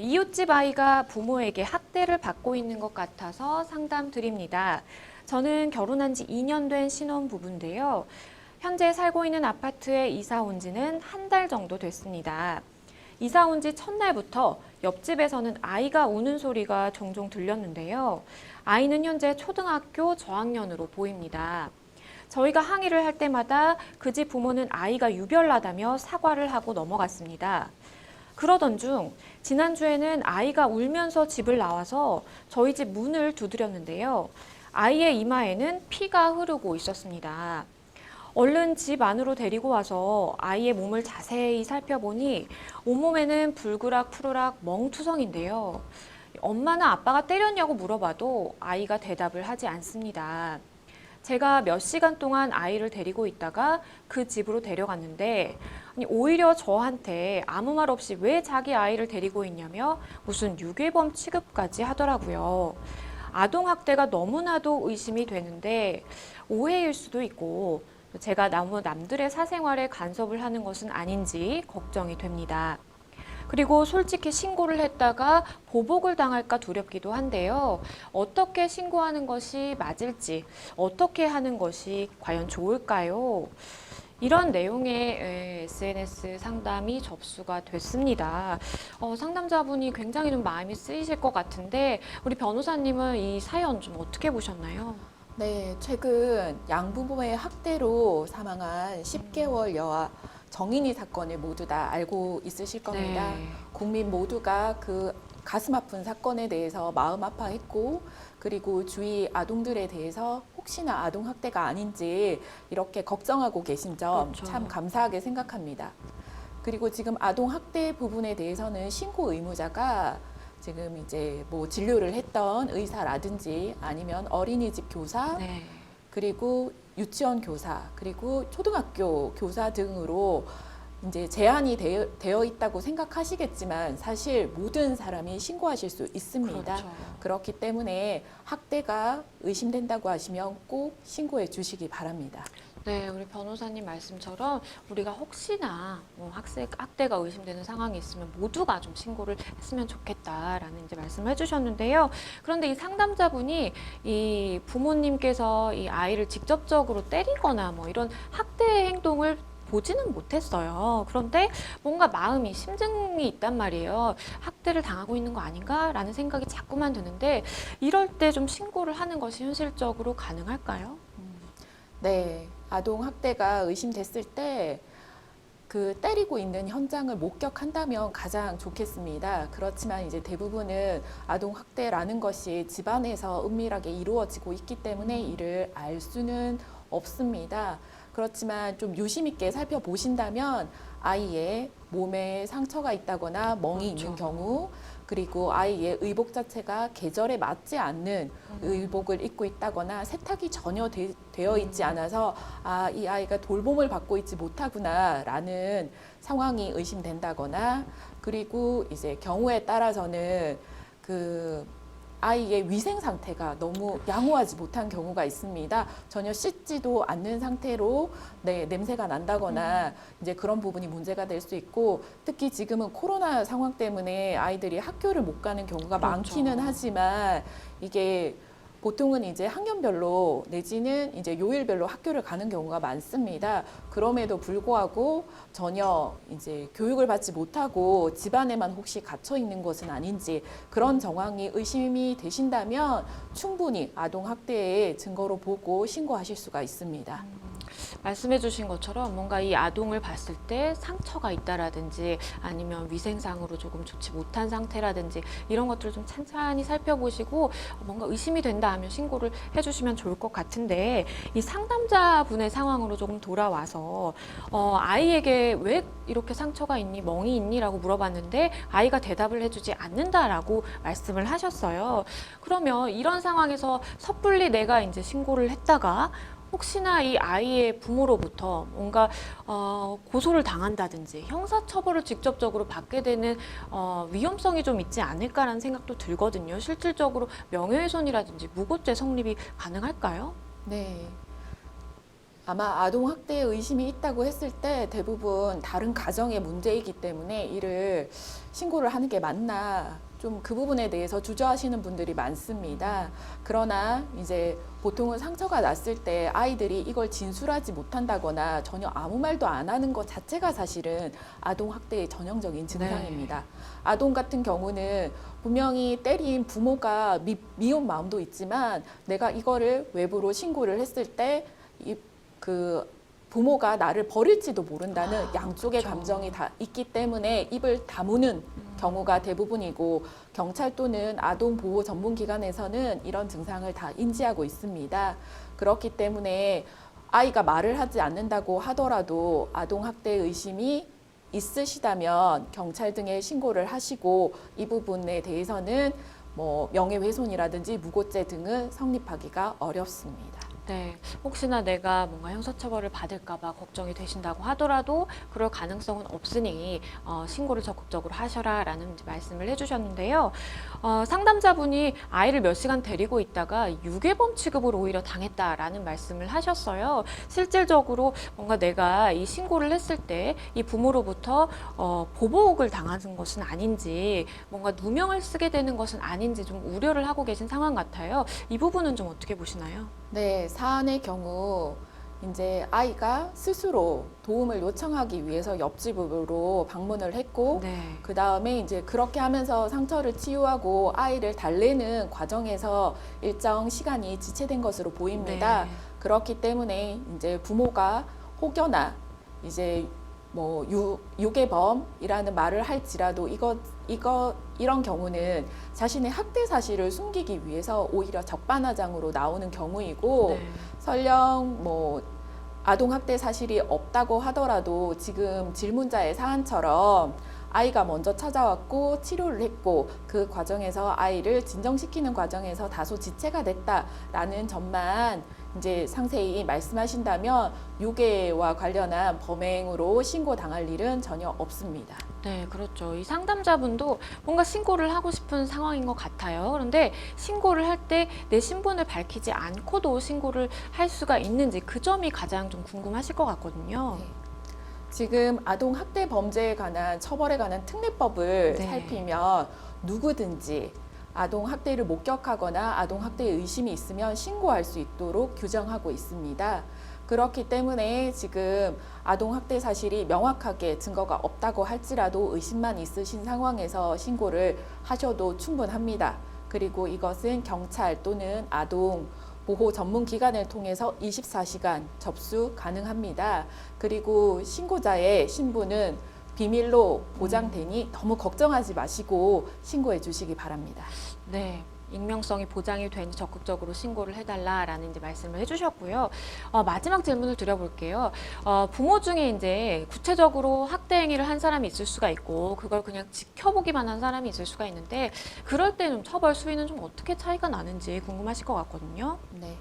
이웃집 아이가 부모에게 학대를 받고 있는 것 같아서 상담 드립니다. 저는 결혼한 지 2년 된 신혼 부부인데요. 현재 살고 있는 아파트에 이사 온 지는 한 달 정도 됐습니다. 이사 온 지 첫날부터 옆집에서는 아이가 우는 소리가 종종 들렸는데요. 아이는 현재 초등학교 저학년으로 보입니다. 저희가 항의를 할 때마다 그 집 부모는 아이가 유별나다며 사과를 하고 넘어갔습니다. 그러던 중 지난주에는 아이가 울면서 집을 나와서 저희 집 문을 두드렸는데요. 아이의 이마에는 피가 흐르고 있었습니다. 얼른 집 안으로 데리고 와서 아이의 몸을 자세히 살펴보니 온몸에는 불그락 푸르락 멍투성인데요. 엄마나 아빠가 때렸냐고 물어봐도 아이가 대답을 하지 않습니다. 제가 몇 시간 동안 아이를 데리고 있다가 그 집으로 데려갔는데 오히려 저한테 아무 말 없이 왜 자기 아이를 데리고 있냐며 무슨 유괴범 취급까지 하더라고요. 아동학대가 너무나도 의심이 되는데 오해일 수도 있고 제가 너무 남들의 사생활에 간섭을 하는 것은 아닌지 걱정이 됩니다. 그리고 솔직히 신고를 했다가 보복을 당할까 두렵기도 한데요. 어떻게 신고하는 것이 맞을지, 어떻게 하는 것이 과연 좋을까요? 이런 내용의 SNS 상담이 접수가 됐습니다. 어, 상담자분이 굉장히 좀 마음이 쓰이실 것 같은데 우리 변호사님은 이 사연 좀 어떻게 보셨나요? 네, 최근 양부모의 학대로 사망한 10개월 여아 정인이 사건을 모두 다 알고 있으실 겁니다. 네. 국민 모두가 그 가슴 아픈 사건에 대해서 마음 아파했고 그리고 주위 아동들에 대해서 혹시나 아동 학대가 아닌지 이렇게 걱정하고 계신 점 그렇죠. 참 감사하게 생각합니다. 그리고 지금 아동 학대 부분에 대해서는 신고 의무자가 지금 이제 뭐 진료를 했던 의사라든지 아니면 어린이집 교사 네. 그리고 유치원 교사 그리고 초등학교 교사 등으로 이제 제한이 되어, 되어 있다고 생각하시겠지만 사실 모든 사람이 신고하실 수 있습니다. 그렇죠. 그렇기 때문에 학대가 의심된다고 하시면 꼭 신고해 주시기 바랍니다. 네, 우리 변호사님 말씀처럼 우리가 혹시나 뭐 학생 학대가 의심되는 상황이 있으면 모두가 좀 신고를 했으면 좋겠다라는 이제 말씀을 해주셨는데요. 그런데 이 상담자분이 이 부모님께서 이 아이를 직접적으로 때리거나 뭐 이런 학대 행동을 보지는 못했어요. 그런데 뭔가 마음이 심증이 있단 말이에요. 학대를 당하고 있는 거 아닌가라는 생각이 자꾸만 드는데 이럴 때 좀 신고를 하는 것이 현실적으로 가능할까요? 네, 아동 학대가 의심됐을 때 그 때리고 있는 현장을 목격한다면 가장 좋겠습니다. 그렇지만 이제 대부분은 아동 학대라는 것이 집안에서 은밀하게 이루어지고 있기 때문에 이를 알 수는 없습니다. 그렇지만 좀 유심 있게 살펴보신다면 아이의 몸에 상처가 있다거나 멍이 있는 그렇죠. 경우 그리고 아이의 의복 자체가 계절에 맞지 않는 음. 의복을 입고 있다거나 세탁이 전혀 되, 되어 있지 않아서 아, 이 아이가 돌봄을 받고 있지 못하구나라는 상황이 의심된다거나 그리고 이제 경우에 따라서는 그 아이의 위생 상태가 너무 양호하지 못한 경우가 있습니다. 전혀 씻지도 않는 상태로 네, 냄새가 난다거나 이제 그런 부분이 문제가 될 수 있고 특히 지금은 코로나 상황 때문에 아이들이 학교를 못 가는 경우가 그렇죠. 많기는 하지만 이게 보통은 이제 학년별로 내지는 이제 요일별로 학교를 가는 경우가 많습니다. 그럼에도 불구하고 전혀 이제 교육을 받지 못하고 집안에만 혹시 갇혀 있는 것은 아닌지 그런 정황이 의심이 되신다면 충분히 아동 학대의 증거로 보고 신고하실 수가 있습니다. 말씀해주신 것처럼 뭔가 이 아동을 봤을 때 상처가 있다라든지 아니면 위생상으로 조금 좋지 못한 상태라든지 이런 것들을 좀 찬찬히 살펴보시고 뭔가 의심이 된다 하면 신고를 해주시면 좋을 것 같은데 이 상담자분의 상황으로 조금 돌아와서 어, 아이에게 왜 이렇게 상처가 있니 멍이 있니라고 물어봤는데 아이가 대답을 해주지 않는다라고 말씀을 하셨어요. 그러면 이런 상황에서 섣불리 내가 이제 신고를 했다가 혹시나 이 아이의 부모로부터 뭔가 어, 고소를 당한다든지 형사처벌을 직접적으로 받게 되는 어, 위험성이 좀 있지 않을까라는 생각도 들거든요. 실질적으로 명예훼손이라든지 무고죄 성립이 가능할까요? 네. 아마 아동 학대의 의심이 있다고 했을 때 대부분 다른 가정의 문제이기 때문에 이를 신고를 하는 게 맞나 좀 그 부분에 대해서 주저하시는 분들이 많습니다. 그러나 이제 보통은 상처가 났을 때 아이들이 이걸 진술하지 못한다거나 전혀 아무 말도 안 하는 것 자체가 사실은 아동 학대의 전형적인 증상입니다. 아동 같은 경우는 분명히 때린 부모가 미, 미운 마음도 있지만 내가 이거를 외부로 신고를 했을 때이그 부모가 나를 버릴지도 모른다는 아, 양쪽의 그렇죠. 감정이 다 있기 때문에 입을 다무는 경우가 대부분이고 경찰 또는 아동 보호 전문 기관에서는 이런 증상을 다 인지하고 있습니다. 그렇기 때문에 아이가 말을 하지 않는다고 하더라도 아동 학대 의심이 있으시다면 경찰 등에 신고를 하시고 이 부분에 대해서는 뭐 명예훼손이라든지 무고죄 등은 성립하기가 어렵습니다. 네, 혹시나 내가 뭔가 형사처벌을 받을까봐 걱정이 되신다고 하더라도 그럴 가능성은 없으니 어, 신고를 적극적으로 하셔라라는 말씀을 해주셨는데요. 어, 상담자분이 아이를 몇 시간 데리고 있다가 유괴범 취급을 오히려 당했다라는 말씀을 하셨어요. 실질적으로 뭔가 내가 이 신고를 했을 때 이 부모로부터 어, 보복을 당하는 것은 아닌지 뭔가 누명을 쓰게 되는 것은 아닌지 좀 우려를 하고 계신 상황 같아요. 이 부분은 좀 어떻게 보시나요? 네, 사안의 경우 이제 아이가 스스로 도움을 요청하기 위해서 옆집으로 방문을 했고 네. 그 다음에 이제 그렇게 하면서 상처를 치유하고 아이를 달래는 과정에서 일정 시간이 지체된 것으로 보입니다. 네. 그렇기 때문에 이제 부모가 혹여나 이제 뭐 유, 유괴범이라는 말을 할지라도 이거 이거 이런 경우는 자신의 학대 사실을 숨기기 위해서 오히려 적반하장으로 나오는 경우이고 네. 설령 뭐 아동 학대 사실이 없다고 하더라도 지금 질문자의 사안처럼 아이가 먼저 찾아왔고 치료를 했고 그 과정에서 아이를 진정시키는 과정에서 다소 지체가 됐다라는 점만 이제 상세히 말씀하신다면 유괴와 관련한 범행으로 신고 당할 일은 전혀 없습니다. 네, 그렇죠. 이 상담자분도 뭔가 신고를 하고 싶은 상황인 것 같아요. 그런데 신고를 할 때 내 신분을 밝히지 않고도 신고를 할 수가 있는지 그 점이 가장 좀 궁금하실 것 같거든요. 네. 지금 아동 학대 범죄에 관한 처벌에 관한 특례법을 네. 살피면 누구든지 아동 학대를 목격하거나 아동 학대의 의심이 있으면 신고할 수 있도록 규정하고 있습니다. 그렇기 때문에 지금 아동 학대 사실이 명확하게 증거가 없다고 할지라도 의심만 있으신 상황에서 신고를 하셔도 충분합니다. 그리고 이것은 경찰 또는 아동 보호 전문 기관을 통해서 24시간 접수 가능합니다. 그리고 신고자의 신분은 비밀로 보장되니 너무 걱정하지 마시고 신고해 주시기 바랍니다. 네. 익명성이 보장이 되니 적극적으로 신고를 해달라라는 이제 말씀을 해주셨고요. 어, 마지막 질문을 드려볼게요. 어, 부모 중에 이제 구체적으로 학대 행위를 한 사람이 있을 수가 있고 그걸 그냥 지켜보기만 한 사람이 있을 수가 있는데 그럴 때좀 처벌 수위는 좀 어떻게 차이가 나는지 궁금하실 것 같거든요. 네.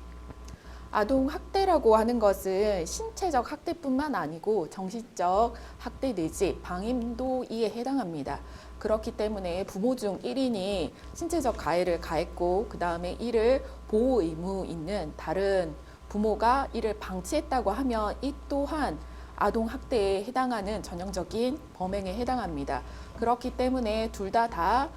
아동 학대라고 하는 것은 신체적 학대뿐만 아니고 정신적 학대 내지 방임도에 해당합니다. 그렇기 때문에 부모 중 1인이 신체적 가해를 가했고 그 다음에 이를 보호 의무 있는 다른 부모가 이를 방치했다고 하면 이 또한 아동 학대에 해당하는 전형적인 범행에 해당합니다. 그렇기 때문에 둘 다다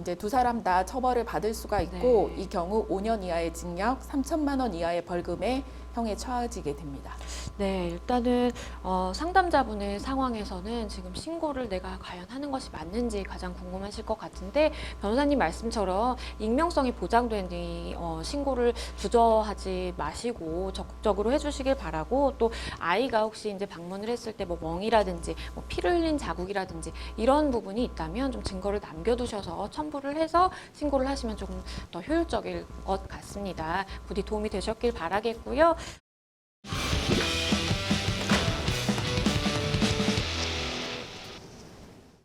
이제 두 사람 다 처벌을 받을 수가 있고 네. 이 경우 5년 이하의 징역, 3천만 원 이하의 벌금에 형에 처해지게 됩니다. 네, 일단은 어, 상담자분의 상황에서는 지금 신고를 내가 과연 하는 것이 맞는지 가장 궁금하실 것 같은데 변호사님 말씀처럼 익명성이 보장되니 어, 신고를 주저하지 마시고 적극적으로 해주시길 바라고 또 아이가 혹시 이제 방문을 했을 때 뭐 멍이라든지 뭐 피를 흘린 자국이라든지 이런 부분이 있다면 좀 증거를 남겨두셔서 첨부를 해서 신고를 하시면 조금 더 효율적일 것 같습니다. 부디 도움이 되셨길 바라겠고요.